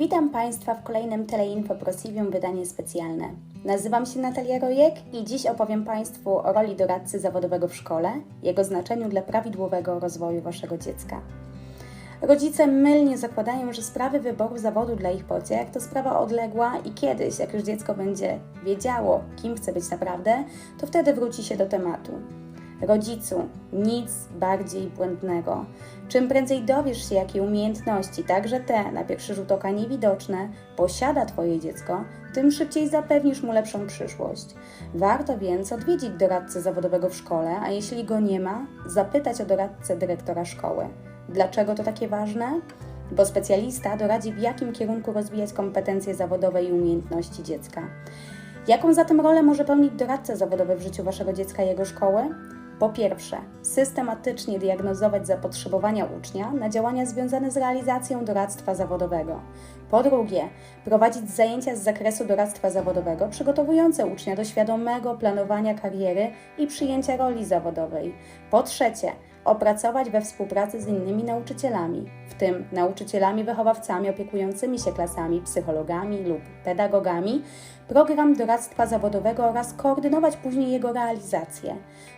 Witam Państwa w kolejnym Teleinfo Prosivium wydanie specjalne. Nazywam się Natalia Rojek i dziś opowiem Państwu o roli doradcy zawodowego w szkole, jego znaczeniu dla prawidłowego rozwoju Waszego dziecka. Rodzice mylnie zakładają, że sprawy wyboru zawodu dla ich pociech to sprawa odległa i kiedyś, jak już dziecko będzie wiedziało, kim chce być naprawdę, to wtedy wróci się do tematu. Rodzicu, nic bardziej błędnego. Czym prędzej dowiesz się, jakie umiejętności, także te na pierwszy rzut oka niewidoczne, posiada Twoje dziecko, tym szybciej zapewnisz mu lepszą przyszłość. Warto więc odwiedzić doradcę zawodowego w szkole, a jeśli go nie ma, zapytać o doradcę dyrektora szkoły. Dlaczego to takie ważne? Bo specjalista doradzi, w jakim kierunku rozwijać kompetencje zawodowe i umiejętności dziecka. Jaką zatem rolę może pełnić doradca zawodowy w życiu Waszego dziecka i jego szkoły? Po pierwsze, systematycznie diagnozować zapotrzebowania ucznia na działania związane z realizacją doradztwa zawodowego. Po drugie, prowadzić zajęcia z zakresu doradztwa zawodowego przygotowujące ucznia do świadomego planowania kariery i przyjęcia roli zawodowej. Po trzecie, opracować we współpracy z innymi nauczycielami, w tym nauczycielami wychowawcami opiekującymi się klasami, psychologami lub pedagogami, program doradztwa zawodowego oraz koordynować później jego realizację.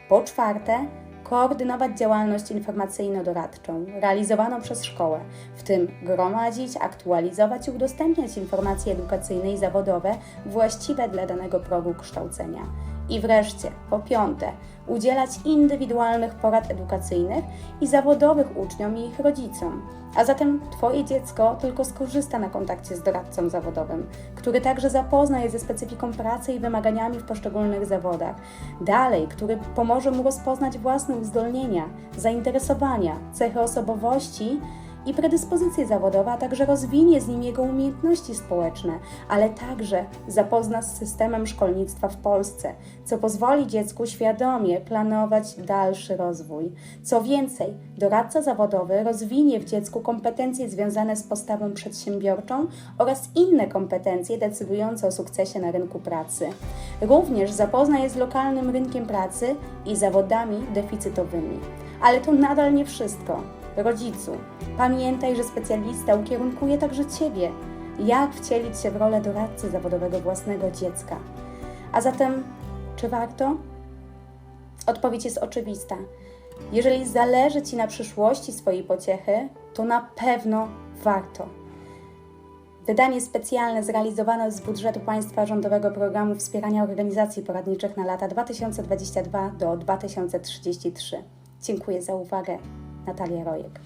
Po czwarte, koordynować działalność informacyjno-doradczą realizowaną przez szkołę, w tym gromadzić, aktualizować i udostępniać informacje edukacyjne i zawodowe właściwe dla danego progu kształcenia. I wreszcie, po piąte, udzielać indywidualnych porad edukacyjnych i zawodowych uczniom i ich rodzicom. A zatem Twoje dziecko tylko skorzysta na kontakcie z doradcą zawodowym, który także zapozna je ze specyfiką pracy i wymaganiami w poszczególnych zawodach. Dalej, który pomoże mu rozpoznać własne uzdolnienia, zainteresowania, cechy osobowości i predyspozycje zawodowe, a także rozwinie z nim jego umiejętności społeczne, ale także zapozna z systemem szkolnictwa w Polsce, co pozwoli dziecku świadomie planować dalszy rozwój. Co więcej, doradca zawodowy rozwinie w dziecku kompetencje związane z postawą przedsiębiorczą oraz inne kompetencje decydujące o sukcesie na rynku pracy. Również zapozna je z lokalnym rynkiem pracy i zawodami deficytowymi. Ale to nadal nie wszystko. Rodzicu, pamiętaj, że specjalista ukierunkuje także Ciebie, jak wcielić się w rolę doradcy zawodowego własnego dziecka. A zatem, czy warto? Odpowiedź jest oczywista. Jeżeli zależy Ci na przyszłości swojej pociechy, to na pewno warto. Wydanie specjalne zrealizowane z budżetu państwa rządowego programu wspierania organizacji poradniczych na lata 2022 do 2033. Dziękuję za uwagę. Natalia Rojek.